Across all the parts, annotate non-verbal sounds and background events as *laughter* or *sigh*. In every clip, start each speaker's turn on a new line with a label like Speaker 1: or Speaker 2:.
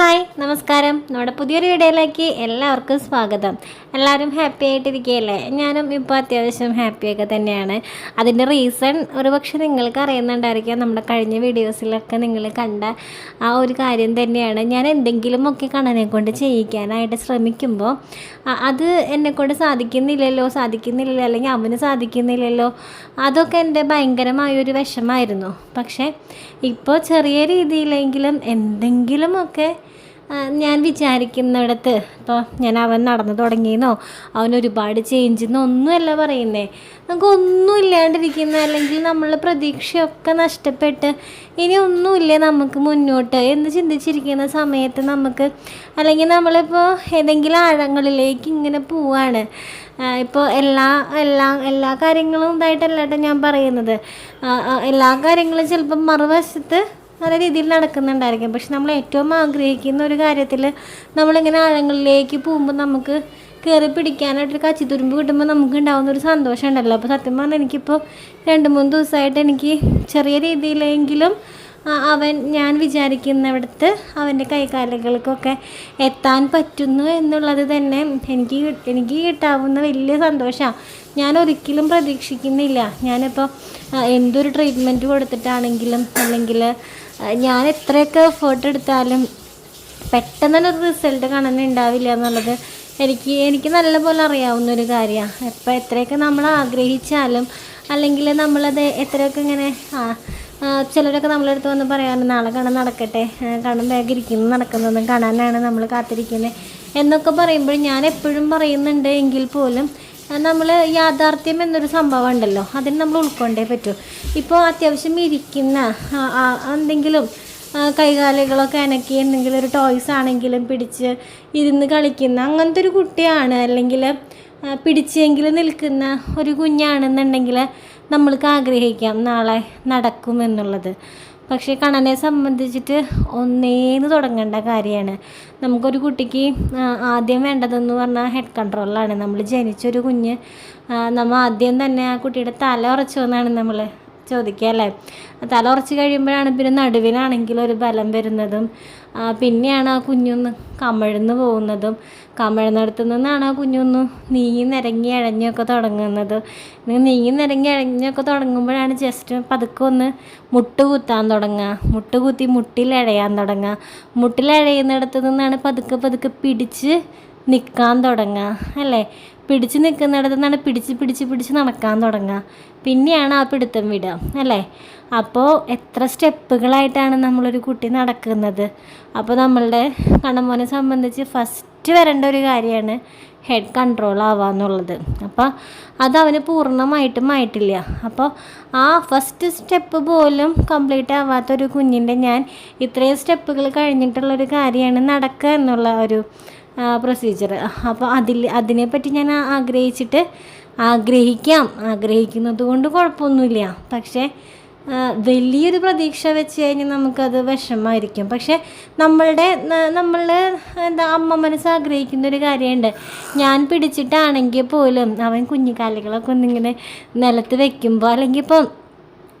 Speaker 1: Hi നമസ്കാരം. നമ്മുടെ പുതിയൊരു വീഡിയോയിലേക്ക് എല്ലാവർക്കും സ്വാഗതം. എല്ലാവരും ഹാപ്പി ആയിട്ടിരിക്കുകയല്ലേ? ഞാനും ഇപ്പോൾ അത്യാവശ്യം ഹാപ്പിയൊക്കെ തന്നെയാണ്. അതിന്റെ റീസൺ ഒരുപക്ഷെ നിങ്ങൾക്ക് അറിയുന്നുണ്ടായിരിക്കാം. നമ്മുടെ കഴിഞ്ഞ വീഡിയോസിലൊക്കെ നിങ്ങൾ കണ്ട ആ ഒരു കാര്യം തന്നെയാണ്. ഞാൻ എന്തെങ്കിലുമൊക്കെ കണ്ണനെ കൊണ്ട് ചെയ്യിക്കാനായിട്ട് ശ്രമിക്കുമ്പോൾ അത് എന്നെക്കൊണ്ട് സാധിക്കുന്നില്ലല്ലോ സാധിക്കുന്നില്ലല്ലോ അല്ലെങ്കിൽ അവന് സാധിക്കുന്നില്ലല്ലോ അതൊക്കെ എന്റെ ഭയങ്കരമായൊരു വിഷമായിരുന്നു. പക്ഷേ ഇപ്പോൾ ചെറിയ രീതിയിലെങ്കിലും എന്തെങ്കിലുമൊക്കെ ഞാൻ വിചാരിക്കുന്നിടത്ത്. ഇപ്പോൾ ഞാൻ അവൻ നടന്നു തുടങ്ങിയെന്നോ? അവൻ ഒരുപാട് ചേഞ്ച് ഒന്നുമല്ല പറയുന്നേ. നമുക്ക് ഒന്നും ഇല്ലാണ്ടിരിക്കുന്ന. അല്ലെങ്കിൽ നമ്മൾ പ്രതീക്ഷയൊക്കെ നഷ്ടപ്പെട്ട് ഇനി ഒന്നുമില്ല നമുക്ക് മുന്നോട്ട്. എന്ന് ചിന്തിച്ചിരിക്കുന്ന സമയത്ത് നമുക്ക് അല്ലെങ്കിൽ നമ്മളിപ്പോൾ ഏതെങ്കിലും ആഴങ്ങളിലേക്ക് ഇങ്ങനെ പോവാണ്. ഇപ്പോൾ എല്ലാ എല്ലാ എല്ലാ കാര്യങ്ങളും ഇതായിട്ടല്ല കേട്ടോ ഞാൻ പറയുന്നത്. എല്ലാ കാര്യങ്ങളും ചിലപ്പം മറുവശത്ത് നല്ല രീതിയിൽ നടക്കുന്നുണ്ടായിരിക്കും. പക്ഷെ നമ്മൾ ഏറ്റവും ആഗ്രഹിക്കുന്ന ഒരു കാര്യത്തിൽ നമ്മളിങ്ങനെ ആഴങ്ങളിലേക്ക് പോകുമ്പോൾ നമുക്ക് കയറി പിടിക്കാനായിട്ടൊരു കച്ചിത്തുരുമ്പ് കിട്ടുമ്പോൾ നമുക്ക് ഉണ്ടാകുന്ന ഒരു സന്തോഷം ഉണ്ടല്ലോ അപ്പോൾ സത്യം പറഞ്ഞാൽ എനിക്കിപ്പോൾ രണ്ട് മൂന്ന് ദിവസമായിട്ട് എനിക്ക് ചെറിയ രീതിയിലെങ്കിലും അവൻ ഞാൻ വിചാരിക്കുന്നിടത്ത് അവന്റെ കൈകാലുകൾക്കൊക്കെ എത്താൻ പറ്റുന്നു എന്നുള്ളത് തന്നെ എനിക്ക് എനിക്ക് കിട്ടാവുന്ന വലിയ സന്തോഷമാണ്. ഞാൻ ഒരിക്കലും പ്രതീക്ഷിക്കുന്നില്ല. ഞാനിപ്പോൾ എന്തൊരു ട്രീറ്റ്മെന്റ് കൊടുത്തിട്ടാണെങ്കിലും അല്ലെങ്കിൽ ഞാൻ എത്രയൊക്കെ എഫേർട്ട് എടുത്താലും പെട്ടെന്ന് തന്നെ ഒരു റിസൾട്ട് കാണാനുണ്ടാവില്ല എന്നുള്ളത് എനിക്ക് എനിക്ക് നല്ലപോലെ അറിയാവുന്ന ഒരു കാര്യമാണ് എപ്പോൾ എത്രയൊക്കെ നമ്മൾ ആഗ്രഹിച്ചാലും അല്ലെങ്കിൽ നമ്മളത് എത്രയൊക്കെ ഇങ്ങനെ ആ ചിലരൊക്കെ നമ്മളെ അടുത്ത് വന്ന് പറയാറുണ്ട് നാളെ കാണാൻ നടക്കട്ടെ. കാണാൻ വേഗം ഇരിക്കുന്നു. നടക്കുന്നതും കാണാനാണ് നമ്മൾ കാത്തിരിക്കുന്നത്. എന്നൊക്കെ പറയുമ്പോൾ ഞാൻ എപ്പോഴും പറയുന്നുണ്ട് എങ്കിൽ പോലും നമ്മൾ യാഥാർത്ഥ്യം എന്നൊരു സംഭവം ഉണ്ടല്ലോ. അതിന് നമ്മൾ ഉൾക്കൊണ്ടേ പറ്റൂ. ഇപ്പോൾ അത്യാവശ്യം ഇരിക്കുന്ന എന്തെങ്കിലും കൈകാലുകളൊക്കെ അനക്കി എന്തെങ്കിലും ഒരു ടോയ്സ് ആണെങ്കിലും പിടിച്ച് ഇരുന്ന് കളിക്കുന്ന അങ്ങനത്തെ ഒരു കുട്ടിയാണ്. അല്ലെങ്കിൽ പിടിച്ചെങ്കിൽ നിൽക്കുന്ന ഒരു കുഞ്ഞാണെന്നുണ്ടെങ്കിൽ നമ്മൾക്ക് ആഗ്രഹിക്കാം നാളെ നടക്കുമെന്നുള്ളത് പക്ഷേ കണ്ണനെ സംബന്ധിച്ചിട്ട് ഒന്നേന്ന് തുടങ്ങേണ്ട കാര്യമാണ്. നമുക്കൊരു കുട്ടിക്ക് ആദ്യം വേണ്ടതെന്ന് പറഞ്ഞാൽ ഹെഡ് കൺട്രോളാണ് നമ്മൾ ജനിച്ചൊരു കുഞ്ഞ് നമ്മൾ ആദ്യം തന്നെ ആ കുട്ടിയുടെ തല ഉറച്ചു എന്നാണ് നമ്മൾ ചോദിക്കുക അല്ലേ തല ഉറച്ച് കഴിയുമ്പോഴാണ് പിന്നെ നടുവിനാണെങ്കിൽ ഒരു ബലം വരുന്നതും പിന്നെയാണ് ആ കുഞ്ഞൊന്ന് കമഴ്ന്ന് പോകുന്നതും. കമഴ്ന്നിടത്തു നിന്നാണ് ആ കുഞ്ഞൊന്ന് നീങ്ങി നിരങ്ങി അഴഞ്ഞൊക്കെ തുടങ്ങുന്നത്. നീങ്ങി നിരങ്ങി അഴഞ്ഞൊക്കെ തുടങ്ങുമ്പോഴാണ് ജസ്റ്റ് പതുക്കെ ഒന്ന് മുട്ട് കുത്താൻ തുടങ്ങുക. മുട്ട് കുത്തി മുട്ടിലഴയാൻ തുടങ്ങുക. മുട്ടിലഴയുന്നിടത്ത് നിന്നാണ് പതുക്കെ പതുക്കെ പിടിച്ച് നിൽക്കാൻ തുടങ്ങുക അല്ലേ? പിടിച്ച് നിൽക്കുന്നിടത്ത് നിന്നാണ് പിടിച്ച് പിടിച്ച് പിടിച്ച് നടക്കാൻ തുടങ്ങുക. പിന്നെയാണ് ആ പിടുത്തം വിടുക അല്ലേ? അപ്പോൾ എത്ര സ്റ്റെപ്പുകളായിട്ടാണ് നമ്മളൊരു കുട്ടി നടക്കുന്നത്. അപ്പോൾ നമ്മളുടെ കണ്ണമോനെ സംബന്ധിച്ച് ഫസ്റ്റ് വരേണ്ട ഒരു കാര്യമാണ് ഹെഡ് കൺട്രോൾ ആവാന്നുള്ളത് അപ്പോൾ അതവന് പൂർണമായിട്ടും ആയിട്ടില്ല. അപ്പോൾ ആ ഫസ്റ്റ് സ്റ്റെപ്പ് പോലും കംപ്ലീറ്റ് ആവാത്തൊരു കുഞ്ഞിന്റെ ഞാൻ ഇത്രയും സ്റ്റെപ്പുകൾ കഴിഞ്ഞിട്ടുള്ളൊരു കാര്യമാണ് നടക്കുക എന്നുള്ള ഒരു പ്രൊസീജിയർ അപ്പോൾ അതിൽ അതിനെപ്പറ്റി ഞാൻ ആഗ്രഹിച്ചിട്ട് ആഗ്രഹിക്കാം. ആഗ്രഹിക്കുന്നത് കൊണ്ട് കുഴപ്പമൊന്നുമില്ല. പക്ഷേ വലിയൊരു പ്രതീക്ഷ വെച്ച് കഴിഞ്ഞാൽ നമുക്കത് വിഷമമായിരിക്കും. പക്ഷേ നമ്മളുടെ നമ്മൾ എന്താ അമ്മ മനസ്സ് ആഗ്രഹിക്കുന്ന ഒരു കാര്യമുണ്ട്. ഞാൻ പിടിച്ചിട്ടാണെങ്കിൽ പോലും അവൻ കുഞ്ഞിക്കാലുകളൊക്കെ ഒന്നിങ്ങനെ നിലത്ത് വെക്കുമ്പോൾ അല്ലെങ്കിൽ ഇപ്പം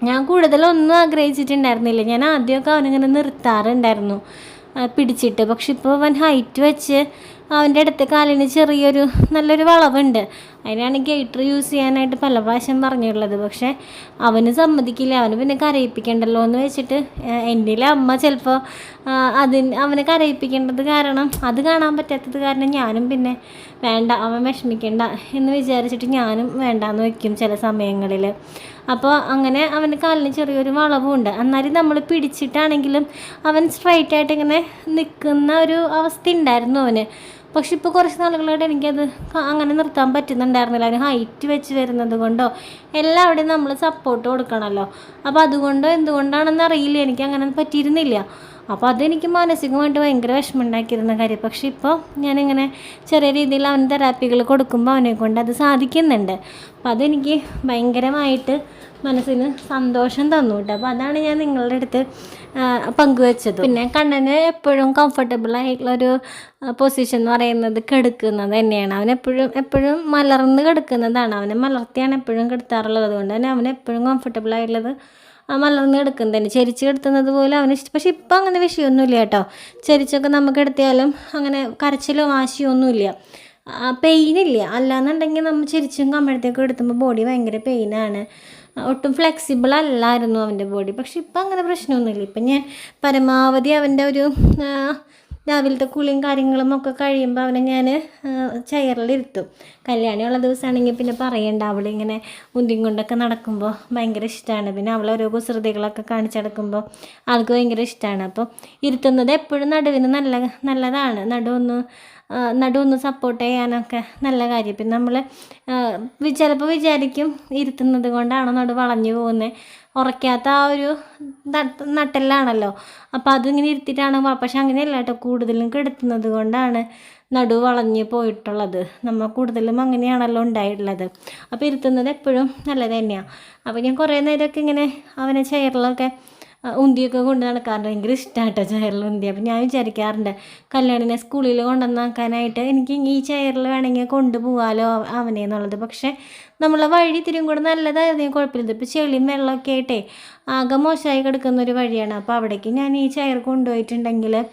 Speaker 1: ഞാൻ കൂടുതലൊന്നും ആഗ്രഹിച്ചിട്ടുണ്ടായിരുന്നില്ല. ഞാൻ ആദ്യമൊക്കെ അവനിങ്ങനെ നിർത്താറുണ്ടായിരുന്നു. പിടിച്ചിട്ട്. പക്ഷെ ഇപ്പോൾ അവൻ ഹൈറ്റ് വെച്ച് അവന്റെ അടുത്ത് കാലിന് ചെറിയൊരു നല്ലൊരു വളവുണ്ട്. അതിനാണ് ഗേറ്റർ യൂസ് ചെയ്യാനായിട്ട് പല പ്രാവശ്യം പറഞ്ഞിട്ടുള്ളത്. പക്ഷേ അവന് സമ്മതിക്കില്ല. അവന് പിന്നെ കരയിപ്പിക്കണ്ടല്ലോ എന്ന് വെച്ചിട്ട് എന്റെ അമ്മ ചിലപ്പോൾ അതിന് അവനെ കരയിപ്പിക്കേണ്ടത് കാരണം അത് കാണാൻ പറ്റാത്തത് കാരണം ഞാനും പിന്നെ വേണ്ട അവൻ വിഷമിക്കേണ്ട എന്ന് വിചാരിച്ചിട്ട് ഞാനും വേണ്ടാന്ന് വയ്ക്കും ചില സമയങ്ങളിൽ അപ്പോൾ അങ്ങനെ അവന്റെ കാലിന് ചെറിയൊരു വളവുമുണ്ട് എന്നാലും നമ്മൾ പിടിച്ചിട്ടാണെങ്കിലും അവൻ സ്ട്രൈറ്റ് ആയിട്ട് ഇങ്ങനെ നിൽക്കുന്ന ഒരു അവസ്ഥ ഉണ്ടായിരുന്നു അവന്. പക്ഷെ ഇപ്പോൾ കുറച്ച് നാളുകളായിട്ട് എനിക്കത് അങ്ങനെ നിർത്താൻ പറ്റുന്നുണ്ടായിരുന്നില്ല. അതിന് ഹൈറ്റ് വെച്ച് വരുന്നത് കൊണ്ടോ എല്ലാവിടെയും നമ്മൾ സപ്പോർട്ട് കൊടുക്കണമല്ലോ. അപ്പോൾ അതുകൊണ്ടോ എന്തുകൊണ്ടാണെന്ന് അറിയില്ല. എനിക്ക് അങ്ങനെ പറ്റിയിരുന്നില്ല. അപ്പോൾ അതെനിക്ക് മാനസികമായിട്ട് ഭയങ്കര വിഷമം ഉണ്ടാക്കിയിരുന്ന കാര്യം. പക്ഷെ ഇപ്പോൾ ഞാനിങ്ങനെ ചെറിയ രീതിയിൽ അവൻ തെറാപ്പികൾ കൊടുക്കുമ്പോൾ അവനെ കൊണ്ട് അത് സാധിക്കുന്നുണ്ട്. അപ്പോൾ അതെനിക്ക് ഭയങ്കരമായിട്ട് മനസ്സിന് സന്തോഷം തന്നു കേട്ടോ. അപ്പോൾ അതാണ് ഞാൻ നിങ്ങളുടെ അടുത്ത് പങ്കുവെച്ചത്. പിന്നെ കണ്ണന് എപ്പോഴും കംഫർട്ടബിൾ ആയിട്ടുള്ളൊരു പൊസിഷൻ എന്ന് പറയുന്നത് കിടക്കുന്നത് തന്നെയാണ്. അവൻ എപ്പോഴും എപ്പോഴും മലർന്ന് കിടക്കുന്നതാണ്. അവനെ മലർത്തിയാണ് എപ്പോഴും കിടത്താറുള്ളത്. അതുകൊണ്ട് തന്നെ അവൻ എപ്പോഴും കംഫർട്ടബിൾ ആയിട്ടുള്ളത് മലർന്ന് കിടക്കും തന്നെ ചെരിച്ച് കിടത്തുന്നത് പോലെ അവന് ഇഷ്ടം പക്ഷെ ഇപ്പം അങ്ങനെ വിഷയമൊന്നുമില്ല കേട്ടോ. ചെരിച്ചൊക്കെ നമുക്ക് എടുത്തിയാലും അങ്ങനെ കരച്ചിലോ വാശിയോ ഒന്നുമില്ല. പെയിനില്ല അല്ലാന്നുണ്ടെങ്കിൽ നമ്മൾ ചെരിച്ചും കമ്പഴത്തേക്കും എടുത്തുമ്പോൾ ബോഡി ഭയങ്കര പെയിനാണ് ഒട്ടും ഫ്ലെക്സിബിൾ അല്ലായിരുന്നു അവന്റെ ബോഡി പക്ഷെ ഇപ്പം അങ്ങനെ പ്രശ്നമൊന്നുമില്ല. ഇപ്പം ഞാൻ പരമാവധി അവന്റെ ഒരു രാവിലത്തെ കുളിയും കാര്യങ്ങളും ഒക്കെ കഴിയുമ്പോൾ അവനെ ഞാൻ ചെയറിലിരുത്തും. കല്യാണമുള്ള ദിവസമാണെങ്കിൽ പിന്നെ പറയണ്ട അവളിങ്ങനെ മുന്തിയും കൊണ്ടൊക്കെ നടക്കുമ്പോൾ ഭയങ്കര ഇഷ്ടമാണ് പിന്നെ അവൾ ഓരോ കുസൃതികളൊക്കെ കാണിച്ചടക്കുമ്പോൾ ആൾക്ക് ഭയങ്കര ഇഷ്ടമാണ് അപ്പോൾ ഇരുത്തുന്നത് എപ്പോഴും നടുവിന് നല്ല നല്ലതാണ്. നടുവൊന്ന് നടുവൊന്ന് സപ്പോർട്ട് ചെയ്യാനൊക്കെ നല്ല കാര്യം. പിന്നെ നമ്മൾ ചിലപ്പോൾ വിചാരിക്കും ഇരുത്തുന്നത് കൊണ്ടാണോ നടു വളഞ്ഞു പോകുന്നത് ഉറക്കാത്ത ആ ഒരു നട്ടലാണല്ലോ അപ്പോൾ അതിങ്ങനെ ഇരുത്തിയിട്ടാണ് പക്ഷെ അങ്ങനെയല്ല കേട്ടോ. കൂടുതലും കിടത്തുന്നത് കൊണ്ടാണ് നടു വളഞ്ഞ് പോയിട്ടുള്ളത്. നമ്മൾ കൂടുതലും അങ്ങനെയാണല്ലോ ഉണ്ടായിട്ടുള്ളത്. അപ്പോൾ ഇരുത്തുന്നത് എപ്പോഴും നല്ലത് തന്നെയാണ് അപ്പോൾ ഞാൻ കുറേ നേരമൊക്കെ ഇങ്ങനെ അവനെ ചെയറിലൊക്കെ ഉന്തിയൊക്കെ കൊണ്ട് നടക്കാറുണ്ട്. ഭയങ്കര ഇഷ്ടമാണ് കേട്ടോ ചെയറിൽ ഉന്തി. അപ്പം ഞാൻ വിചാരിക്കാറുണ്ട് കല്യാണിനെ സ്കൂളിൽ കൊണ്ടുവന്നാക്കാനായിട്ട് എനിക്ക് ഈ ചെയറിൽ വേണമെങ്കിൽ കൊണ്ടുപോകാമല്ലോ അവ- അവനെ എന്നുള്ളത്. പക്ഷേ നമ്മളെ വഴി ഇത്തിരിയും കൂടെ നല്ലതായിരുന്നു കുഴപ്പമില്ല. ഇപ്പോൾ ചെളിയും വെള്ളമൊക്കെ ആയിട്ടേ ആകെ മോശമായി കിടക്കുന്ന ഒരു വഴിയാണ്. അപ്പോൾ അവിടേക്ക് ഞാൻ ഈ ചെയർ കൊണ്ടുപോയിട്ടുണ്ടെങ്കിൽ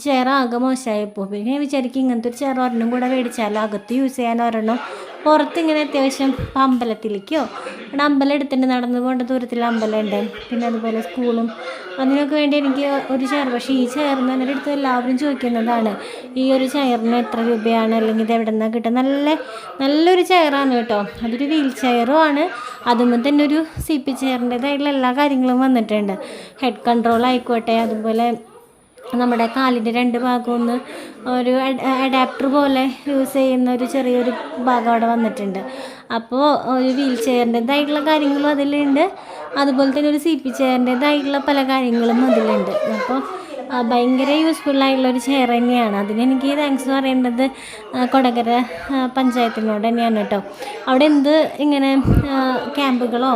Speaker 1: ചെയർ ആകെ പോകും പിന്നെ ഞാൻ വിചാരിക്കും ഇങ്ങനത്തെ ഒരു ചെയർ ഒരെണ്ണം കൂടെ മേടിച്ചാലോ? അകത്ത് യൂസ് ചെയ്യാൻ ഒരെണ്ണം പുറത്ത് ഇങ്ങനെ അത്യാവശ്യം അമ്പലത്തിലേക്കോ? ഇവിടെ അമ്പലം എടുത്തിട്ട് നടന്നു പോകേണ്ട ദൂരത്തിൽ അമ്പലമുണ്ട്. പിന്നെ അതുപോലെ സ്കൂളും അതിനൊക്കെ വേണ്ടി എനിക്ക് ഒരു ചെയർ പക്ഷേ ഈ ചെയറിന് അടുത്ത് എല്ലാവരും ചോദിക്കുന്നതാണ് ഈ ഒരു ചെയറിന് എത്ര രൂപയാണ്? അല്ലെങ്കിൽ ഇത് എവിടെ നിന്നാണ് കിട്ടുക? നല്ല നല്ലൊരു ചെയറാണ് കേട്ടോ. അതൊരു വീൽ ചെയറും ആണ്. അതുമ്പോൾ തന്നെ ഒരു സി പി ചെയറിന്റെതായിട്ടുള്ള എല്ലാ കാര്യങ്ങളും വന്നിട്ടുണ്ട്. ഹെഡ് കൺട്രോൾ ആയിക്കോട്ടെ അതുപോലെ നമ്മുടെ കാലിന്റെ രണ്ട് ഭാഗം ഒന്ന് ഒരു അഡാപ്റ്റർ പോലെ യൂസ് ചെയ്യുന്ന ഒരു ചെറിയൊരു ഭാഗം അവിടെ വന്നിട്ടുണ്ട്. അപ്പോൾ ഒരു വീൽ ചെയറിന്റെതായിട്ടുള്ള കാര്യങ്ങളും അതിലുണ്ട്. അതുപോലെ തന്നെ ഒരു സി പി ചെയറിന്റെതായിട്ടുള്ള പല കാര്യങ്ങളും അതിലുണ്ട്. അപ്പോൾ ഭയങ്കര യൂസ്ഫുള്ളായിട്ടുള്ള ഒരു ചെയർ തന്നെയാണ്. അതിന് എനിക്ക് താങ്ക്സ് പറയേണ്ടത് കൊടകര പഞ്ചായത്തിനോട് തന്നെയാണ് കേട്ടോ. അവിടെ എന്ത് ഇങ്ങനെ ക്യാമ്പുകളോ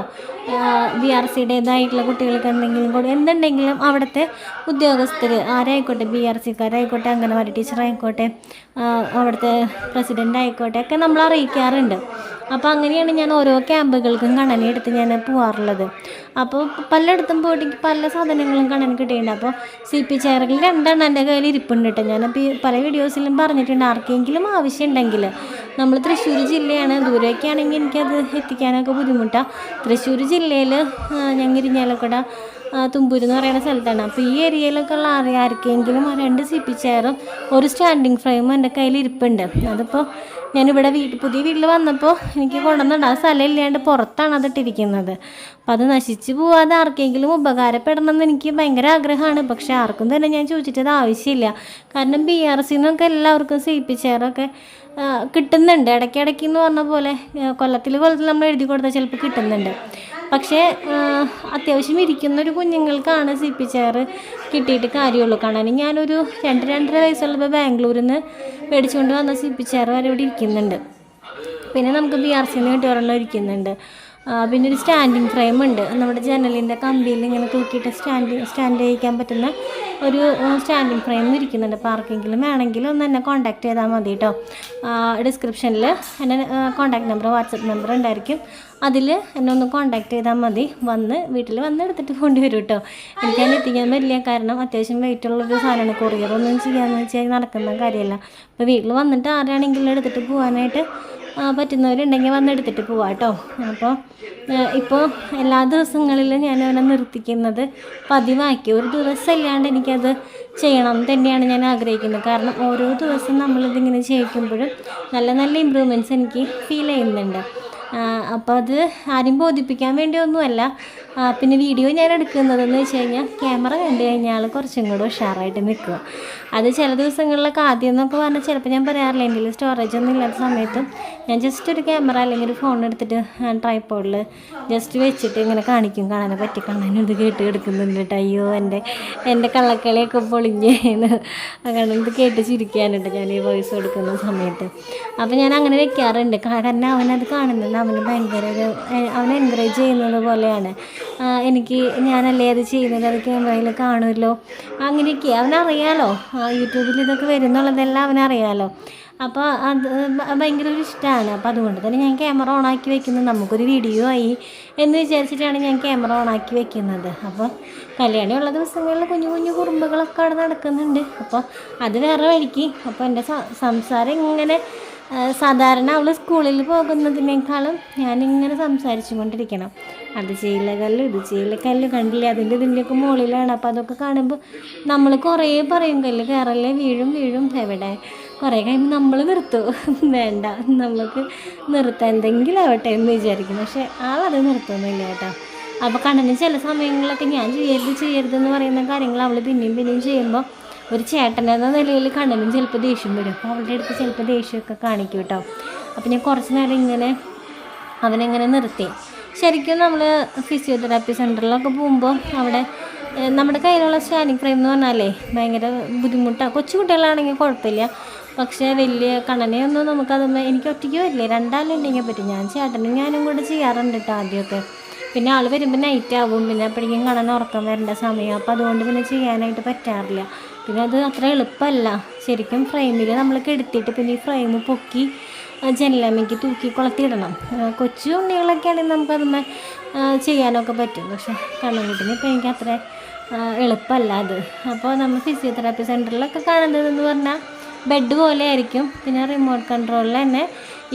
Speaker 1: ബി ആർ സിയുടേതായിട്ടുള്ള കുട്ടികൾക്ക് എന്തെങ്കിലും കൊടുക്കും എന്തുണ്ടെങ്കിലും അവിടുത്തെ ഉദ്യോഗസ്ഥർ ആരായിക്കോട്ടെ ബി ആർ സിക്കാരായിക്കോട്ടെ അംഗനവാടി ടീച്ചറായിക്കോട്ടെ അവിടുത്തെ പ്രസിഡന്റ് ആയിക്കോട്ടെ ഒക്കെ നമ്മൾ അറിയിക്കാറുണ്ട്. അപ്പോൾ അങ്ങനെയാണ് ഞാൻ ഓരോ ക്യാമ്പുകൾക്കും കണ്ണനെ എടുത്ത് ഞാൻ പോകാറുള്ളത് അപ്പോൾ പലയിടത്തും പോയിട്ട് പല സാധനങ്ങളും കണ്ണൻ കിട്ടിയിട്ടുണ്ട്. അപ്പോൾ സി പി ചെയറുകൾ രണ്ടെണ്ണം എന്റെ കയ്യിൽ ഇരിപ്പുണ്ട് കേട്ടോ. ഈ പല വീഡിയോസിലും പറഞ്ഞിട്ടുണ്ട് ആർക്കെങ്കിലും ആവശ്യമുണ്ടെങ്കിൽ. നമ്മൾ തൃശ്ശൂർ ജില്ലയാണ്. ദൂരേക്കാണെങ്കിൽ എനിക്കത് എത്തിക്കാനൊക്കെ ബുദ്ധിമുട്ടാണ് തൃശ്ശൂർ ജില്ലയിൽ ആ, തുമ്പൂര് എന്ന് പറയുന്ന സ്ഥലത്താണ്. അപ്പോൾ ഈ ഏരിയയിലൊക്കെ ഉള്ള ആർക്കെങ്കിലും ആ രണ്ട് പി ചെയറും ഒരു സ്റ്റാൻഡിങ് ഫ്രെയിമും എന്റെ കയ്യിൽ ഇരിപ്പുണ്ട്. അതിപ്പോൾ ഞാനിവിടെ വീട്ടിൽ പുതിയ വീട്ടിൽ വന്നപ്പോൾ എനിക്ക് കൊണ്ടുവന്നിട്ട് ആ സ്ഥലം ഇല്ലാണ്ട് പുറത്താണ് അതിട്ടിരിക്കുന്നത് അപ്പോൾ അത് നശിച്ചു പോവാതെ ആർക്കെങ്കിലും ഉപകാരപ്പെടണം എന്ന് എനിക്ക് ഭയങ്കര ആഗ്രഹമാണ്. പക്ഷേ ആർക്കും തന്നെ ഞാൻ ചോദിച്ചിട്ടത് ആവശ്യമില്ല. കാരണം ബി ആർ സി എന്നൊക്കെ എല്ലാവർക്കും സി പി ചെയറൊക്കെ കിട്ടുന്നുണ്ട്. ഇടയ്ക്കിടയ്ക്ക് എന്ന് പറഞ്ഞ പോലെ കൊല്ലത്തിൽ കൊല്ലത്തിൽ നമ്മൾ എഴുതി കൊടുത്താൽ ചിലപ്പോൾ കിട്ടുന്നുണ്ട്. പക്ഷേ അത്യാവശ്യം ഇരിക്കുന്ന ഒരു കുഞ്ഞുങ്ങൾക്കാണ് സി പി ചെയർ കിട്ടിയിട്ട് കാര്യമുള്ളൂ. കാണാൻ ഞാനൊരു രണ്ട് രണ്ടര വയസ്സുള്ളപ്പോൾ ബാംഗ്ലൂരിൽ നിന്ന് മേടിച്ചുകൊണ്ട് വന്ന സി പി ചെയർ വരെ ഇവിടെ ഇരിക്കുന്നുണ്ട്. പിന്നെ നമുക്ക് ബി ആർ സിന്ന് കിട്ടി ഒരെണ്ണം ഇരിക്കുന്നുണ്ട്. പിന്നെ ഒരു സ്റ്റാൻഡിങ് ഫ്രെയിം ഉണ്ട്. നമ്മുടെ ജനലിന്റെ കമ്പിയിൽ ഇങ്ങനെ തൂക്കിയിട്ട് സ്റ്റാൻഡ് സ്റ്റാൻഡ് ചെയ്യിക്കാൻ പറ്റുന്ന ഒരു സ്റ്റാൻഡിങ് ഫ്രെയിം ഇരിക്കുന്നുണ്ട്. അപ്പോൾ ആർക്കെങ്കിലും വേണമെങ്കിൽ ഒന്ന് എന്നെ കോൺടാക്ട് ചെയ്താൽ മതി കേട്ടോ ഡിസ്ക്രിപ്ഷനിൽ എന്റെ കോൺടാക്ട് നമ്പർ വാട്സപ്പ് നമ്പർ ഉണ്ടായിരിക്കും. അതിൽ എന്നെ ഒന്ന് കോൺടാക്ട് ചെയ്താൽ മതി. വന്ന് വീട്ടിൽ വന്ന് എടുത്തിട്ട് കൊണ്ടുവരും കേട്ടോ എനിക്ക് അതിന് എത്തിക്കാൻ പറ്റില്ല. കാരണം അത്യാവശ്യം വെയിറ്റ് ഉള്ളൊരു സാധനമാണ്. കൊറിയറൊന്നും ചെയ്യാമെന്ന് വെച്ചാൽ നടക്കുന്ന കാര്യമല്ല. അപ്പോൾ വീട്ടിൽ വന്നിട്ട് ആരാണെങ്കിലും എടുത്തിട്ട് പോകാനായിട്ട് പറ്റുന്നവരുണ്ടെങ്കിൽ വന്നെടുത്തിട്ട് പോവാം കേട്ടോ. അപ്പോൾ ഇപ്പോൾ എല്ലാ ദിവസങ്ങളിലും ഞാൻ അവനെ നിർത്തിക്കുന്നത് പതിവാക്കി. ഒരു ദിവസം ഇല്ലാണ്ട് എനിക്കത് ചെയ്യണം തന്നെയാണ് ഞാൻ ആഗ്രഹിക്കുന്നത്. കാരണം ഓരോ ദിവസം നമ്മളിതിങ്ങനെ ചെയ്യിക്കുമ്പോഴും നല്ല നല്ല ഇമ്പ്രൂവ്മെന്റ്സ് എനിക്ക് ഫീൽ ചെയ്യുന്നുണ്ട്. അപ്പോൾ അത് ആരും ബോധിപ്പിക്കാൻ വേണ്ടിയൊന്നുമല്ല. പിന്നെ വീഡിയോ ഞാൻ എടുക്കുന്നതെന്ന് വെച്ച് കഴിഞ്ഞാൽ ക്യാമറ കണ്ടു കഴിഞ്ഞാൽ കുറച്ചും കൂടെ ഉഷാറായിട്ട് നിൽക്കുക അത് ചില ദിവസങ്ങളിലൊക്കെ ആദ്യം എന്നൊക്കെ പറഞ്ഞാൽ ചിലപ്പോൾ ഞാൻ പറയാറില്ല എന്റെ സ്റ്റോറേജ് ഒന്നും ഇല്ലാത്ത സമയത്തും ഞാൻ ജസ്റ്റ് ഒരു ക്യാമറ അല്ലെങ്കിൽ ഒരു ഫോൺ എടുത്തിട്ട് ട്രൈപ്പോഡിൽ ജസ്റ്റ് വെച്ചിട്ട് ഇങ്ങനെ കാണിക്കും. കാണാനെ പറ്റി കാണാനും ഇത് കേട്ട് കിടക്കുന്നുണ്ട് കേട്ടോ അയ്യോ എന്റെ എന്റെ കള്ളക്കളിയൊക്കെ പൊളിഞ്ഞേന്ന് അങ്ങനെ ഇത് കേട്ട് ചിരിക്കാനുണ്ട് ഞാൻ ഈ വോയിസ് കൊടുക്കുന്ന സമയത്ത്. അപ്പോൾ ഞാൻ അങ്ങനെ വെക്കാറുണ്ട്. കാരണം അവനത് കാണുന്നത് അവന് ഭയങ്കര അവനെ എൻകറേജ് ചെയ്യുന്നത് പോലെയാണ്. ആ, എനിക്ക് ഞാനല്ലേ അത് ചെയ്യുന്നത്? അത് ക്യാമറയിൽ കാണുമല്ലോ. അങ്ങനെയൊക്കെ അവനറിയാലോ യൂട്യൂബിൽ ഇതൊക്കെ വരുന്നുള്ളതെല്ലാം അവനറിയാലോ അപ്പോൾ അത് ഭയങ്കര ഒരു ഇഷ്ടമാണ് അപ്പോൾ അതുകൊണ്ട് തന്നെ ഞാൻ ക്യാമറ ഓണാക്കി വെക്കുന്നത് നമുക്കൊരു വീഡിയോ ആയി എന്ന് വിചാരിച്ചിട്ടാണ് ഞാൻ ക്യാമറ ഓണാക്കി വെക്കുന്നത്. അപ്പോൾ കല്യാണമുള്ള ദിവസങ്ങളിൽ കുഞ്ഞു കുഞ്ഞു കുറുമ്പുകളൊക്കെ അവിടെ നടക്കുന്നുണ്ട്. അപ്പോൾ അത് വേറെ വഴിക്ക്. അപ്പോൾ എന്റെ സംസാരം ഇങ്ങനെ സാധാരണ അവൾ സ്കൂളിൽ പോകുന്നതിനേക്കാളും ഞാനിങ്ങനെ സംസാരിച്ചു കൊണ്ടിരിക്കണം അത് ചെയ്യില്ല കല്ല് ഇത് ചെയ്യില്ല കല്ല്. കണ്ടില്ല അതിന്റെ ഇതിന്റെയൊക്കെ മുകളിലാണ്. അപ്പോൾ അതൊക്കെ കാണുമ്പോൾ നമ്മൾ കുറേ പറയും കല്ല് കയറല്ലേ വീഴും വീഴും. എവിടെ? കുറേ കഴിയുമ്പോൾ നമ്മൾ നിർത്തും. *laughs* വേണ്ട നമുക്ക് നിർത്താം. എന്തെങ്കിലും ആവട്ടെ എന്ന് വിചാരിക്കും പക്ഷേ ആളത് നിർത്തുന്നില്ല കേട്ടോ. അപ്പോൾ കണ്ണന് ചില സമയങ്ങളിലൊക്കെ ഞാൻ ചെയ്യരുത് ചെയ്യരുത് എന്ന് പറയുന്ന കാര്യങ്ങൾ അവൾ പിന്നെയും പിന്നെയും ചെയ്യുമ്പോൾ ഒരു ചേട്ടൻ എന്ന നിലയിൽ കണ്ണനും ചിലപ്പോൾ ദേഷ്യം വരും. അപ്പോൾ അവളുടെ അടുത്ത് ചിലപ്പോൾ ദേഷ്യമൊക്കെ കാണിക്കും കേട്ടോ. അപ്പോൾ ഞാൻ കുറച്ച് നേരം ഇങ്ങനെ അവനെങ്ങനെ നിർത്തി. ശരിക്കും നമ്മൾ ഫിസിയോതെറാപ്പി സെന്ററിലൊക്കെ പോകുമ്പോൾ അവിടെ നമ്മുടെ കയ്യിലുള്ള സ്റ്റാനിങ് ഫ്രെയിം എന്ന് പറഞ്ഞാലേ ഭയങ്കര ബുദ്ധിമുട്ടാണ് കൊച്ചു കുട്ടികളാണെങ്കിൽ കുഴപ്പമില്ല. പക്ഷേ വലിയ കണ്ണനെയൊന്നും നമുക്കതൊന്നും എനിക്ക് ഒറ്റയ്ക്ക് വരില്ലേ? രണ്ടാളുണ്ടെങ്കിൽ പറ്റും. ഞാൻ ചേട്ടനും ഞാനും കൂടെ ചെയ്യാറുണ്ട് കേട്ടോ ആദ്യമൊക്കെ. പിന്നെ ആൾ വരുമ്പോൾ നൈറ്റ് ആവും. പിന്നെ അപ്പോഴേക്കും കണ്ണൻ ഉറക്കം വരേണ്ട സമയം. അപ്പോൾ അതുകൊണ്ട് പിന്നെ ചെയ്യാനായിട്ട് പറ്റാറില്ല. പിന്നെ അത് അത്ര എളുപ്പമല്ല. ശരിക്കും ഫ്രെയിമിൽ നമ്മൾ കെടുത്തിയിട്ട് പിന്നെ ഈ ഫ്രെയിം പൊക്കി ജനലമ്മയ്ക്ക് തൂക്കി കൊളത്തിയിടണം. കൊച്ചു ഉണ്ണികളൊക്കെ ആണെങ്കിൽ നമുക്കതൊന്ന് ചെയ്യാനൊക്കെ പറ്റും. പക്ഷെ കണ്ണൻകുട്ടിന് ഇപ്പോൾ എനിക്ക് അത്ര എളുപ്പമല്ല അത്. അപ്പോൾ നമ്മൾ ഫിസിയോതെറാപ്പി സെന്ററിലൊക്കെ കാണുന്നതെന്ന് പറഞ്ഞാൽ ബെഡ് പോലെ ആയിരിക്കും പിന്നെ റിമോട്ട് കൺട്രോളിൽ തന്നെ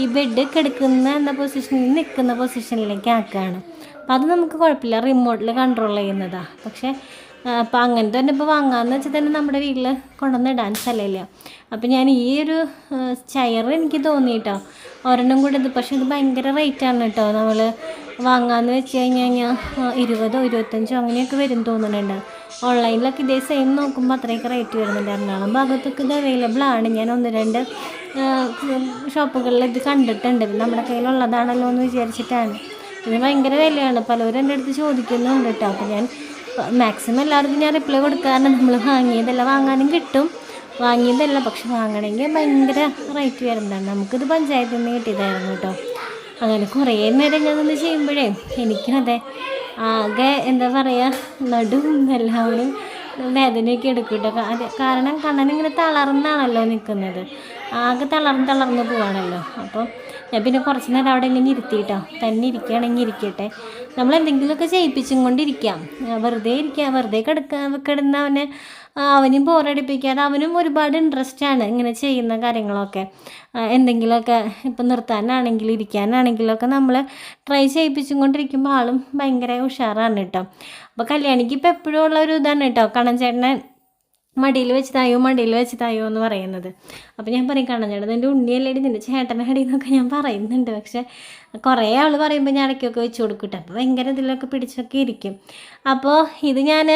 Speaker 1: ഈ ബെഡ് കിടക്കുന്ന എന്ന പൊസിഷനിൽ നിൽക്കുന്ന പൊസിഷനിലേക്ക് ആക്കുകയാണ് അപ്പോൾ അത് നമുക്ക് കുഴപ്പമില്ല. റിമോട്ടിൽ കൺട്രോൾ ചെയ്യുന്നതാണ് പക്ഷേ അപ്പം അങ്ങനെ തന്നെ ഇപ്പോൾ വാങ്ങാമെന്ന് വെച്ചാൽ തന്നെ നമ്മുടെ വീട്ടിൽ കൊണ്ടുവന്ന് ഇടാൻ സ്ഥലമില്ല. അപ്പം ഞാൻ ഈ ഒരു ചെയർ എനിക്ക് തോന്നി കേട്ടോ ഒരെണ്ണം കൂടെ ഇത് പക്ഷേ ഇത് ഭയങ്കര റേറ്റാണ് കേട്ടോ. നമ്മൾ വാങ്ങാമെന്ന് വെച്ച് കഴിഞ്ഞ് കഴിഞ്ഞാൽ ഇരുപതോ ഇരുപത്തഞ്ചോ അങ്ങനെയൊക്കെ വരും തോന്നുന്നുണ്ട്. ഓൺലൈനിലൊക്കെ ഇതേ സെയിം നോക്കുമ്പോൾ അത്രയൊക്കെ റേറ്റ് വരുന്നുണ്ട്. എറണാകുളം ഭാഗത്തൊക്കെ ഇത് അവൈലബിൾ ആണ്. ഞാൻ ഒന്ന് രണ്ട് ഷോപ്പുകളിൽ ഇത് കണ്ടിട്ടുണ്ട്. നമ്മുടെ കയ്യിലുള്ളതാണല്ലോ എന്ന് വിചാരിച്ചിട്ടാണ്. ഇത് ഭയങ്കര വിലയാണ്. പലരും എന്റെ അടുത്ത് ചോദിക്കുന്നുണ്ട് കേട്ടോ. അപ്പോൾ ഞാൻ മാക്സിമം എല്ലാവർക്കും ഞാൻ റിപ്ലൈ കൊടുക്കാറുണ്ട്. നമ്മൾ വാങ്ങിയതല്ല വാങ്ങാനും കിട്ടും. വാങ്ങിയതല്ല പക്ഷെ വാങ്ങണമെങ്കിൽ ഭയങ്കര റേറ്റ് വരുന്നതാണ്. നമുക്കിത് പഞ്ചായത്തിൽ നിന്ന് കിട്ടിയതായിരുന്നു കേട്ടോ. അങ്ങനെ കുറേ നേരം ഞാൻ നിന്ന് ചെയ്യുമ്പോഴേ എനിക്കും അതെ ആകെ എന്താ പറയുക നടും എല്ലാവരും വേദനയൊക്കെ എടുക്കും കേട്ടോ. കാരണം അത് കാരണം കണ്ണനിങ്ങനെ തളർന്നാണല്ലോ നിൽക്കുന്നത്. ആകെ തളർന്ന് തളർന്ന് പോവാണല്ലോ. അപ്പോൾ ഞാൻ പിന്നെ കുറച്ച് നേരം അവിടെ ഇങ്ങനെ ഇരുത്തിയിട്ടോ. തന്നെ ഇരിക്കുകയാണെങ്കിൽ ഇരിക്കട്ടെ. നമ്മൾ എന്തെങ്കിലുമൊക്കെ ചെയ്യിപ്പിച്ചും കൊണ്ടിരിക്കാം. വെറുതെ ഇരിക്കുക വെറുതെ കിടക്കുക കിടന്ന അവനെ അവനും ബോറടിപ്പിക്കാതെ അവനും ഒരുപാട് ഇൻട്രസ്റ്റ് ആണ് ഇങ്ങനെ ചെയ്യുന്ന കാര്യങ്ങളൊക്കെ. എന്തെങ്കിലുമൊക്കെ ഇപ്പം നിർത്താനാണെങ്കിലും ഇരിക്കാനാണെങ്കിലൊക്കെ നമ്മൾ ട്രൈ ചെയ്യിപ്പിച്ചും കൊണ്ടിരിക്കുമ്പോൾ ആളും ഭയങ്കര ഉഷാറാണ് കേട്ടോ. അപ്പോൾ കല്യാണിക്ക് ഇപ്പോൾ എപ്പോഴും ഉള്ള ഒരു ഇതാണ് കേട്ടോ. കണ്ണൻ ചേട്ടനെ മടിയിൽ വെച്ച് തായോ മടിയിൽ വെച്ച് തായോ എന്ന് പറയുന്നത്. അപ്പോൾ ഞാൻ പറയും കണ്ണൻ ചേട്ടൻ എന്റെ ഉണ്ണിയല്ലേടി നിന്റെ ഹടി എന്നൊക്കെ ഞാൻ പറയുന്നുണ്ട്. പക്ഷേ കുറേ ആൾ പറയുമ്പോൾ ഞാൻ ഇടയ്ക്കൊക്കെ വെച്ച് കൊടുക്കട്ടെ. അപ്പോൾ ഭയങ്കര ഇതിലൊക്കെ പിടിച്ചൊക്കെ ഇരിക്കും. അപ്പോൾ ഇത് ഞാൻ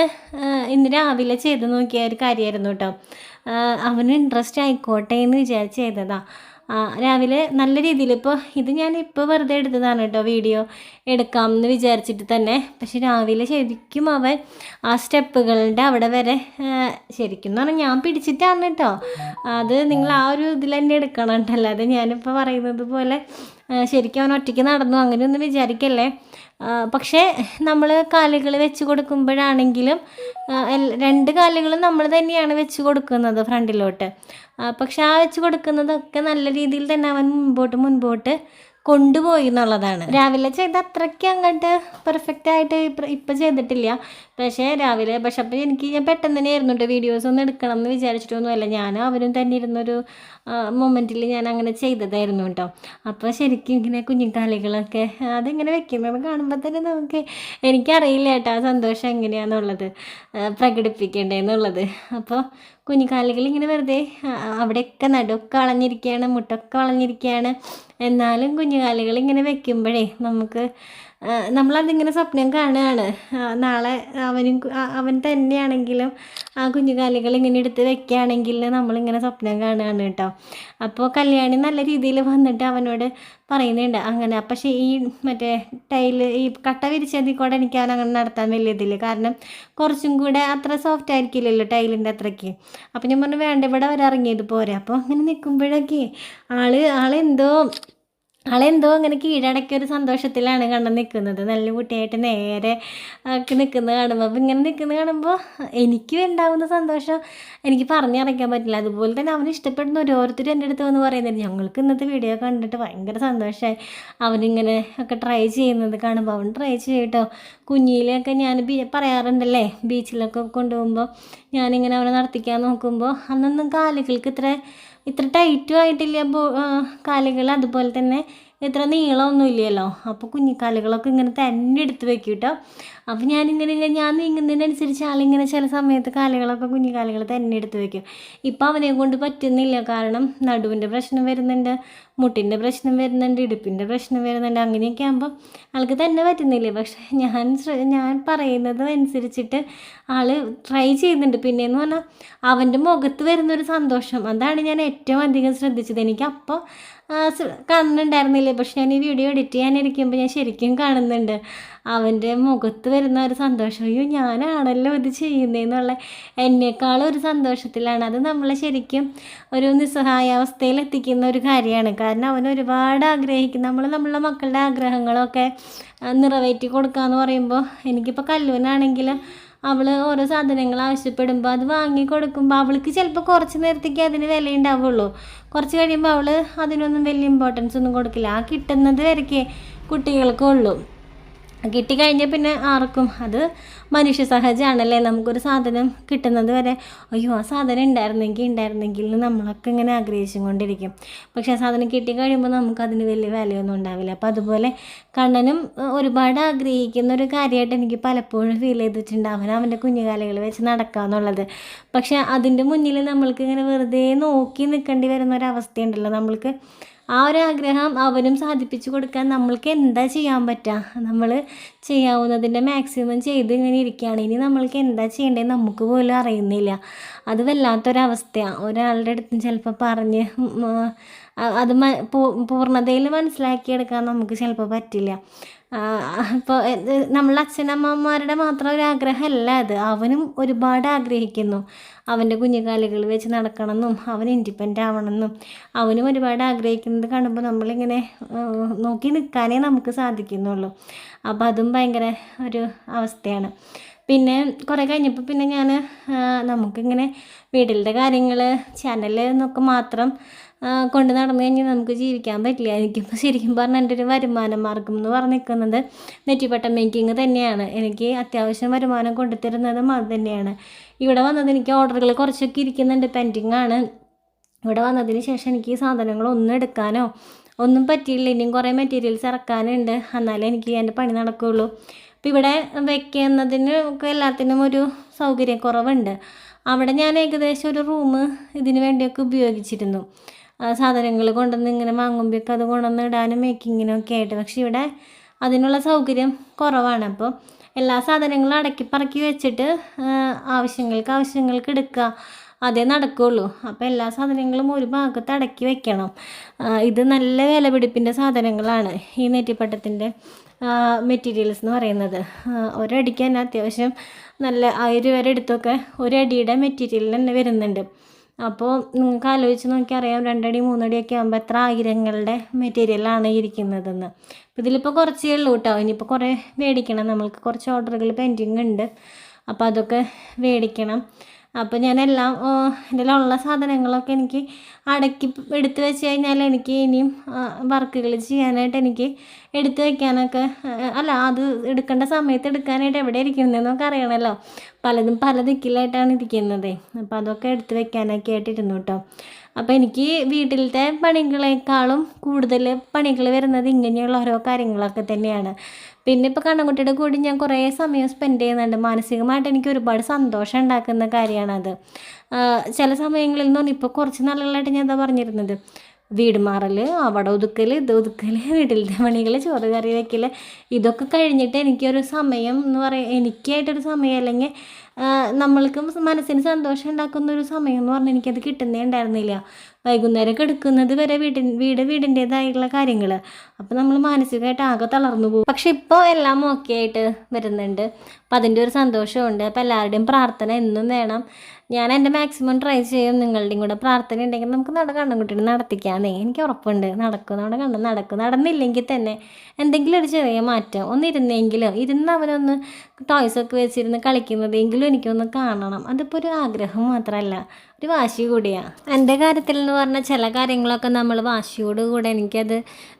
Speaker 1: ഇന്ന് രാവിലെ ചെയ്ത് നോക്കിയ ഒരു കാര്യമായിരുന്നു കേട്ടോ. അവന് ഇൻട്രസ്റ്റ് ആയിക്കോട്ടെ എന്ന് വിചാരിച്ച് ചെയ്തതാണ് രാവിലെ നല്ല രീതിയിൽ ഇപ്പോൾ ഇത് ഞാൻ ഇപ്പോൾ വെറുതെ എടുത്തതാണ് കേട്ടോ വീഡിയോ. എടുക്കാം എന്ന് വിചാരിച്ചിട്ട് തന്നെ. പക്ഷെ രാവിലെ ശരിക്കും അവൻ ആ സ്റ്റെപ്പുകളുടെ അവിടെ വരെ ശരിക്കും എന്ന് പറഞ്ഞാൽ ഞാൻ പിടിച്ചിട്ടാണ് കേട്ടോ. അത് നിങ്ങൾ ആ ഒരു ഇതിൽ തന്നെ എടുക്കണം കേട്ടോ. അല്ലാതെ ഞാനിപ്പോൾ പറയുന്നത് പോലെ ശരിക്കും അവൻ ഒറ്റയ്ക്ക് നടന്നു അങ്ങനെയൊന്നും വിചാരിക്കല്ലേ? പക്ഷേ നമ്മൾ കാലുകൾ വെച്ച് കൊടുക്കുമ്പോഴാണെങ്കിലും രണ്ട് കാലുകളും നമ്മൾ തന്നെയാണ് വെച്ച് കൊടുക്കുന്നത് ഫ്രണ്ടിലോട്ട്. പക്ഷെ ആ വെച്ച് കൊടുക്കുന്നതൊക്കെ നല്ല രീതിയിൽ തന്നെ അവൻ മുൻപോട്ട് മുൻപോട്ട് കൊണ്ടുപോയി എന്നുള്ളതാണ്. രാവിലെ ചെയ്ത അത്രയ്ക്ക് അങ്ങോട്ട് പെർഫെക്റ്റ് ആയിട്ട് ഇപ്പ- ചെയ്തിട്ടില്ല. പക്ഷേ രാവിലെ പക്ഷെ അപ്പം എനിക്ക് ഞാൻ പെട്ടെന്ന് തന്നെ ആയിരുന്നു കേട്ടോ വീഡിയോസ് ഒന്നും എടുക്കണം എന്ന് വിചാരിച്ചിട്ടൊന്നുമല്ല. ഞാൻ അവരും തന്നെ ഇരുന്നൊരു മൊമെന്റിൽ ഞാൻ അങ്ങനെ ചെയ്തതായിരുന്നു കേട്ടോ അപ്പോൾ ശരിക്കും ഇങ്ങനെ കുഞ്ഞിക്കാലികളൊക്കെ അതിങ്ങനെ വെക്കുന്നത് കാണുമ്പോൾ തന്നെ നമുക്ക് എനിക്കറിയില്ല കേട്ടോ ആ സന്തോഷം എങ്ങനെയാണെന്നുള്ളത് പ്രകടിപ്പിക്കേണ്ടതെന്നുള്ളത് അപ്പോൾ കുഞ്ഞിക്കാലികൾ ഇങ്ങനെ വെറുതെ അവിടെയൊക്കെ നടുവൊക്കെ വളഞ്ഞിരിക്കുകയാണ് മുട്ടൊക്കെ വളഞ്ഞിരിക്കുകയാണ് എന്നാലും കുഞ്ഞുകാലികൾ ഇങ്ങനെ വെക്കുമ്പോഴേ നമുക്ക് നമ്മളതിങ്ങനെ സ്വപ്നം കാണുകയാണ്. നാളെ അവനും അവൻ തന്നെയാണെങ്കിലും ആ കുഞ്ഞുകാലികൾ ഇങ്ങനെ എടുത്ത് വെക്കുകയാണെങ്കിൽ നമ്മളിങ്ങനെ സ്വപ്നം കാണുകയാണ് കേട്ടോ. അപ്പോൾ കല്യാണി നല്ല രീതിയിൽ വന്നിട്ട് അവനോട് പറയുന്നുണ്ട്. അങ്ങനെ പക്ഷേ ഈ മറ്റേ ടൈൽ ഈ കട്ട വിരിച്ചതിൽ കൂടെ എനിക്ക് അവൻ അങ്ങനെ നടത്താൻ വലിയ ഇതില്ല. കാരണം കുറച്ചും കൂടെ അത്ര സോഫ്റ്റ് ആയിരിക്കില്ലല്ലോ ടൈലിന്റെ അത്രയ്ക്ക്. അപ്പം ഞാൻ പറഞ്ഞു വേണ്ട ഇവിടെ വരെ ഇറങ്ങിയത് പോരെ. അപ്പോൾ അങ്ങനെ നിൽക്കുമ്പോഴൊക്കെ ആൾ ആളെന്തോ ആളെന്തോ അങ്ങനെ കീഴടക്കിയ ഒരു സന്തോഷത്തിലാണ് കണ്ടു നിൽക്കുന്നത്. നല്ല കുട്ടിയായിട്ട് നേരെ ഒക്കെ നിൽക്കുന്നത് കാണുമ്പോൾ അപ്പോൾ ഇങ്ങനെ നിൽക്കുന്നത് കാണുമ്പോൾ എനിക്കും ഉണ്ടാകുന്ന സന്തോഷം. എനിക്ക് പറഞ്ഞറിയിക്കാൻ പറ്റില്ല. അതുപോലെ തന്നെ അവന് ഇഷ്ടപ്പെടുന്ന ഓരോരുത്തരും എന്റെ അടുത്ത് വന്ന് പറയുന്നത് ഞങ്ങൾക്ക് ഇന്നത്തെ വീഡിയോ കണ്ടിട്ട് ഭയങ്കര സന്തോഷമായി അവനിങ്ങനെ ഒക്കെ ട്രൈ ചെയ്യുന്നത് കാണുമ്പോൾ അവൻ ട്രൈ ചെയ്യട്ടോ. കുഞ്ഞിയിലൊക്കെ ഞാൻ ബീ പറയാറുണ്ടല്ലേ ബീച്ചിലൊക്കെ കൊണ്ടുപോകുമ്പോൾ ഞാനിങ്ങനെ അവനെ നടത്തിക്കാൻ നോക്കുമ്പോൾ അന്നൊന്നും കാലുകൾക്ക് ഇത്ര ഇത്ര ടൈറ്റും ആയിട്ടില്ല കാലുകൾ അതുപോലെ തന്നെ ഇത്ര നീളമൊന്നും ഇല്ലല്ലോ. അപ്പോൾ കുഞ്ഞിക്കാലുകളൊക്കെ ഇങ്ങനെ തന്നെ എടുത്ത് വെക്കും കേട്ടോ അപ്പോൾ ഞാനിങ്ങനെ ഞാൻ നീങ്ങുന്നതിനനുസരിച്ച് ആളിങ്ങനെ ചില സമയത്ത് കാലുകളൊക്കെ കുഞ്ഞിക്കാലുകൾ തന്നെ എടുത്ത് വെക്കും. ഇപ്പം അവനെ കൊണ്ട് പറ്റുന്നില്ല. കാരണം നടുവിന്റെ പ്രശ്നം വരുന്നുണ്ട്. മുട്ടിന്റെ പ്രശ്നം വരുന്നുണ്ട് ഇടുപ്പിന്റെ പ്രശ്നം വരുന്നുണ്ട്. അങ്ങനെയൊക്കെ ആകുമ്പോൾ ആൾക്ക് തന്നെ പറ്റുന്നില്ലേ? പക്ഷേ ഞാൻ ഞാൻ പറയുന്നത് അനുസരിച്ചിട്ട് ആൾ ട്രൈ ചെയ്യുന്നുണ്ട്. പിന്നെയെന്ന് പറഞ്ഞാൽ അവന്റെ മുഖത്ത് വരുന്നൊരു സന്തോഷം. അതാണ് ഞാൻ ഏറ്റവും അധികം ശ്രദ്ധിച്ചത്. എനിക്ക് അപ്പോൾ കാണുന്നുണ്ടായിരുന്നില്ലേ? പക്ഷെ ഞാൻ ഈ വീഡിയോ എഡിറ്റ് ചെയ്യാനിരിക്കുമ്പോൾ ഞാൻ ശരിക്കും കാണുന്നുണ്ട്. അവന്റെ മുഖത്ത് വരുന്ന ഒരു സന്തോഷം. അയ്യോ ഞാനാണല്ലോ ഇത് ചെയ്യുന്നതെന്നുള്ള എന്നെക്കാളും ഒരു സന്തോഷത്തിലാണ്. അത് നമ്മളെ ശരിക്കും ഒരു നിസ്സഹായാവസ്ഥയിൽ എത്തിക്കുന്ന ഒരു കാര്യമാണ്. കാരണം അവൻ ഒരുപാട് ആഗ്രഹിക്കും. നമ്മൾ നമ്മളെ മക്കളുടെ ആഗ്രഹങ്ങളൊക്കെ നിറവേറ്റി കൊടുക്കുക എന്ന് പറയുമ്പോൾ എനിക്കിപ്പോൾ കല്ലൂനാണെങ്കിൽ അവൾ ഓരോ സാധനങ്ങൾ ആവശ്യപ്പെടുമ്പോൾ അത് വാങ്ങി കൊടുക്കുമ്പോൾ അവൾക്ക് ചിലപ്പോൾ കുറച്ച് നേരത്തേക്ക് അതിന് വില ഉണ്ടാവുള്ളൂ കുറച്ച് കഴിയുമ്പോൾ അവൾ അതിനൊന്നും വലിയ ഇമ്പോർട്ടൻസ് ഒന്നും കൊടുക്കില്ല. ആ കിട്ടുന്നത് വരയ്ക്കേ കുട്ടികൾക്കുള്ളൂ. കിട്ടിക്കഴിഞ്ഞാൽ പിന്നെ ആർക്കും അത് മനുഷ്യ സഹജമാണല്ലേ നമുക്കൊരു സാധനം കിട്ടുന്നത് വരെ. അയ്യോ ആ സാധനം ഉണ്ടായിരുന്നെങ്കിൽ ഉണ്ടായിരുന്നെങ്കിൽ നമ്മളൊക്കെ ഇങ്ങനെ ആഗ്രഹിച്ചും കൊണ്ടിരിക്കും. പക്ഷേ ആ സാധനം കിട്ടിക്കഴിയുമ്പോൾ നമുക്ക് അതിന് വലിയ വിലയൊന്നും ഉണ്ടാവില്ല. അപ്പോൾ അതുപോലെ കണ്ണനും ഒരുപാട് ആഗ്രഹിക്കുന്ന ഒരു കാര്യമായിട്ട് എനിക്ക് പലപ്പോഴും ഫീൽ ചെയ്തിട്ടുണ്ട് അവൻ അവന്റെ കുഞ്ഞുകാലകൾ വെച്ച് നടക്കുക എന്നുള്ളത്. പക്ഷേ അതിന്റെ മുന്നിൽ നമ്മൾക്ക് ഇങ്ങനെ വെറുതെ നോക്കി നിൽക്കേണ്ടി വരുന്ന ഒരു അവസ്ഥയുണ്ടല്ലോ. നമ്മൾക്ക് ആ ഒരു ആഗ്രഹം അവനും സാധിപ്പിച്ചു കൊടുക്കാൻ നമ്മൾക്ക് എന്താ ചെയ്യാൻ പറ്റുക നമ്മൾ ചെയ്യാവുന്നതിന്റെ മാക്സിമം ചെയ്ത് ഇങ്ങനെ ഇരിക്കുകയാണ്. ഇനി നമ്മൾക്ക് എന്താ ചെയ്യേണ്ടത് നമുക്ക് പോലും അറിയുന്നില്ല. അത് വല്ലാത്തൊരവസ്ഥയാണ് ഒരാളുടെ അടുത്ത് ചിലപ്പോൾ പറഞ്ഞ് അത് പൂർണതയിൽ മനസ്സിലാക്കിയെടുക്കാൻ നമുക്ക് ചിലപ്പോൾ പറ്റില്ല. ഇപ്പോൾ നമ്മളെ അച്ഛനമ്മമാരുടെ മാത്രം ഒരു ആഗ്രഹമല്ല അത്. അവനും ഒരുപാട് ആഗ്രഹിക്കുന്നു. അവന്റെ കുഞ്ഞുകാലികൾ വെച്ച് നടക്കണമെന്നും അവൻ ഇൻഡിപെൻഡന്റ് ആവണമെന്നും. അവനും ഒരുപാട് ആഗ്രഹിക്കുന്നത് കാണുമ്പോൾ നമ്മളിങ്ങനെ നോക്കി നിൽക്കാനേ നമുക്ക് സാധിക്കുന്നുള്ളൂ. അപ്പോൾ അതും ഭയങ്കര ഒരു അവസ്ഥയാണ്. പിന്നെ കുറേ കഴിഞ്ഞപ്പോൾ പിന്നെ ഞാൻ നമുക്കിങ്ങനെ വീട്ടിലത്തെ കാര്യങ്ങൾ ചാനലിൽ നിന്നൊക്കെ മാത്രം കൊണ്ട് നടന്നു കഴിഞ്ഞാൽ നമുക്ക് ജീവിക്കാൻ പറ്റില്ല എനിക്കിപ്പോൾ ശരിക്കും പറഞ്ഞാൽ എന്റെ ഒരു വരുമാന മാർഗം എന്ന് പറഞ്ഞു നിൽക്കുന്നത് നെറ്റിപ്പട്ട മേക്കിങ് തന്നെയാണ്. എനിക്ക് അത്യാവശ്യം വരുമാനം കൊണ്ടുതരുന്നതും അത് തന്നെയാണ്. ഇവിടെ വന്നത് എനിക്ക് ഓർഡറുകൾ കുറച്ചൊക്കെ ഇരിക്കുന്നുണ്ട് പെൻഡിങ് ആണ്. ഇവിടെ വന്നതിന് ശേഷം എനിക്ക് ഒന്നും എടുക്കാനോ ഒന്നും പറ്റിയില്ല. ഇനിയും കുറേ മെറ്റീരിയൽസ് ഇറക്കാനുണ്ട്. എന്നാലേ എനിക്ക് എന്റെ പണി നടക്കുകയുള്ളൂ അപ്പോൾ ഇവിടെ വെക്കുന്നതിന് എല്ലാത്തിനും ഒരു സൗകര്യക്കുറവുണ്ട്. അവിടെ ഞാൻ ഏകദേശം ഒരു റൂം ഇതിന് വേണ്ടിയൊക്കെ ഉപയോഗിച്ചിരുന്നു. സാധനങ്ങൾ കൊണ്ടുവന്ന് ഇങ്ങനെ മാങ്ങുമ്പോഴൊക്കെ അത് കൊണ്ടുവന്ന് ഇടാനും മേക്കിങ്ങിനും ഒക്കെ ആയിട്ട്. പക്ഷേ ഇവിടെ അതിനുള്ള സൗകര്യം കുറവാണ്. അപ്പോൾ എല്ലാ സാധനങ്ങളും അടക്കി പറക്കി വെച്ചിട്ട് ആവശ്യങ്ങൾക്ക് ആവശ്യങ്ങൾക്ക് എടുക്കുക. അതേ നടക്കുകയുള്ളൂ അപ്പോൾ എല്ലാ സാധനങ്ങളും ഒരു ഭാഗത്ത് അടക്കി വെക്കണം. ഇത് നല്ല വിലപിടിപ്പിന്റെ സാധനങ്ങളാണ് ഈ നെറ്റിപ്പട്ടത്തിന്റെ മെറ്റീരിയൽസ് എന്ന് പറയുന്നത്. ഒരടിക്ക് തന്നെ അത്യാവശ്യം നല്ല ആയിരം വരെ എടുത്തൊക്കെ ഒരടിയുടെ മെറ്റീരിയൽ തന്നെ വരുന്നുണ്ട്. അപ്പോൾ നിങ്ങൾക്ക് ആലോചിച്ച് നോക്കി അറിയാം രണ്ടടി മൂന്നടിയൊക്കെ ആകുമ്പോൾ എത്ര ആയിരങ്ങളുടെ മെറ്റീരിയലാണ് ഇരിക്കുന്നതെന്ന്. അപ്പോൾ ഇതിലിപ്പോൾ കുറച്ചേ ഉള്ളൂ കേട്ടോ ഇനിയിപ്പോൾ കുറേ മേടിക്കണം. നമ്മൾക്ക് കുറച്ച് ഓർഡറുകൾ പെൻഡിങ് ഉണ്ട്. അപ്പോൾ അതൊക്കെ മേടിക്കണം. അപ്പോൾ ഞാനെല്ലാം ഉള്ള സാധനങ്ങളൊക്കെ എനിക്ക് അടക്കി എടുത്തു വെച്ച് കഴിഞ്ഞാൽ എനിക്ക് ഇനിയും വർക്കുകൾ ചെയ്യാനായിട്ട് എനിക്ക് എടുത്തു വെക്കാനൊക്കെ അല്ല അത് എടുക്കേണ്ട സമയത്ത് എടുക്കാനായിട്ട് എവിടെ ഇരിക്കുന്നതെന്നൊക്കെ അറിയണമല്ലോ പലതും പല ദിക്കിലായിട്ടാണ് ഇരിക്കുന്നത്. അപ്പോൾ അതൊക്കെ എടുത്തു വെക്കാനൊക്കെ ആയിട്ടിരുന്നു കേട്ടോ അപ്പോൾ എനിക്ക് വീട്ടിലത്തെ പണികളെക്കാളും കൂടുതൽ പണികൾ വരുന്നത് ഇങ്ങനെയുള്ള ഓരോ കാര്യങ്ങളൊക്കെ തന്നെയാണ്. പിന്നെ ഇപ്പോൾ കണ്ണൻകുട്ടിയുടെ കൂടി ഞാൻ കുറേ സമയം സ്പെൻഡ് ചെയ്യുന്നുണ്ട്. മാനസികമായിട്ട് എനിക്ക് ഒരുപാട് സന്തോഷം ഉണ്ടാക്കുന്ന കാര്യമാണത് ചില സമയങ്ങളിൽ നിന്ന് പറഞ്ഞാൽ ഇപ്പോൾ കുറച്ച് നാളുകളായിട്ട് ഞാൻ എന്താ പറഞ്ഞിരുന്നത്? വീട് മാറൽ അവിടെ ഒതുക്കൽ ഇത് ഒതുക്കൽ *laughs* വീട്ടിലത്തെ പണികൾ ചോറ് കറി വയ്ക്കൽ ഇതൊക്കെ കഴിഞ്ഞിട്ട് എനിക്കൊരു സമയം എന്ന് പറയുക എനിക്കായിട്ടൊരു സമയം അല്ലെങ്കിൽ നമ്മൾക്ക് മനസ്സിന് സന്തോഷം ഉണ്ടാക്കുന്ന ഒരു സമയം എന്ന് പറഞ്ഞാൽ എനിക്കത് കിട്ടുന്നേ ഉണ്ടായിരുന്നില്ല. വൈകുന്നേരം കിടക്കുന്നത് വരെ വീട്ടിൻ വീട് വീടിന്റേതായിട്ടുള്ള കാര്യങ്ങൾ അപ്പോൾ നമ്മൾ മാനസികമായിട്ട് ആകെ തളർന്നു പോകും. പക്ഷെ ഇപ്പോൾ എല്ലാം ഓക്കെ ആയിട്ട് വരുന്നുണ്ട്. അപ്പം അതിന്റെ ഒരു സന്തോഷമുണ്ട്. അപ്പോൾ എല്ലാവരുടെയും പ്രാർത്ഥന എന്നും വേണം. ഞാൻ എന്റെ മാക്സിമം ട്രൈ ചെയ്യും. നിങ്ങളുടെയും കൂടെ പ്രാർത്ഥന ഉണ്ടെങ്കിൽ നമുക്ക് നട കണ്ണുകുട്ടിനെ നടത്തിക്കാന്നേ. എനിക്ക് ഉറപ്പുണ്ട്. നടക്കും. നമ്മുടെ കണ്ണ് നടക്കും. നടന്നില്ലെങ്കിൽ തന്നെ എന്തെങ്കിലും ഒരു ചെറിയ മാറ്റം. ഒന്നിരുന്നെങ്കിലും ഇരുന്ന് അവനൊന്ന് ടോയ്സൊക്കെ വെച്ചിരുന്ന് കളിക്കുന്നതെങ്കിലും എനിക്കൊന്ന് കാണണം. അതിപ്പോൾ ഒരു ആഗ്രഹം മാത്രമല്ല ഒരു വാശി കൂടിയാണ് എന്റെ കാര്യത്തിൽ എന്ന് പറഞ്ഞാൽ ചില കാര്യങ്ങളൊക്കെ നമ്മൾ വാശിയോട് കൂടെ എനിക്കത്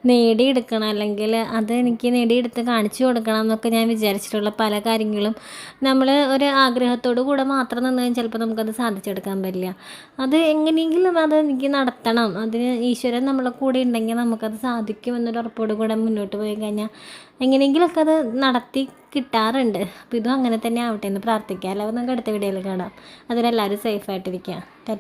Speaker 1: നേടിയെടുക്കണം. അല്ലെങ്കിൽ അത് എനിക്ക് നേടിയെടുത്ത് കാണിച്ചു കൊടുക്കണം എന്നൊക്കെ ഞാൻ വിചാരിച്ചിട്ടുള്ള പല കാര്യങ്ങളും നമ്മൾ ഒരു ആഗ്രഹത്തോടു കൂടെ മാത്രം നിന്ന് ചിലപ്പോൾ നമുക്കത് സാധിച്ചെടുക്കാൻ പറ്റില്ല. അത് എങ്ങനെയെങ്കിലും അത് എനിക്ക് നടത്തണം. അതിന് ഈശ്വരൻ നമ്മളെ കൂടെ ഉണ്ടെങ്കിൽ നമുക്കത് സാധിക്കും എന്നൊരു ഉറപ്പോട് കൂടെ മുന്നോട്ട് പോയി കഴിഞ്ഞാൽ എങ്ങനെയെങ്കിലുമൊക്കെ അത് നടത്തി കിട്ടാറുണ്ട്. അപ്പോൾ ഇതും അങ്ങനെ തന്നെ ആവട്ടെ എന്ന് പ്രാർത്ഥിക്കാം. എല്ലാവരും നമുക്ക് അടുത്ത വീഡിയോയിൽ കാണാം. അതിനെല്ലാവരും സേഫായിട്ടിരിക്കുക ടാറ്റ.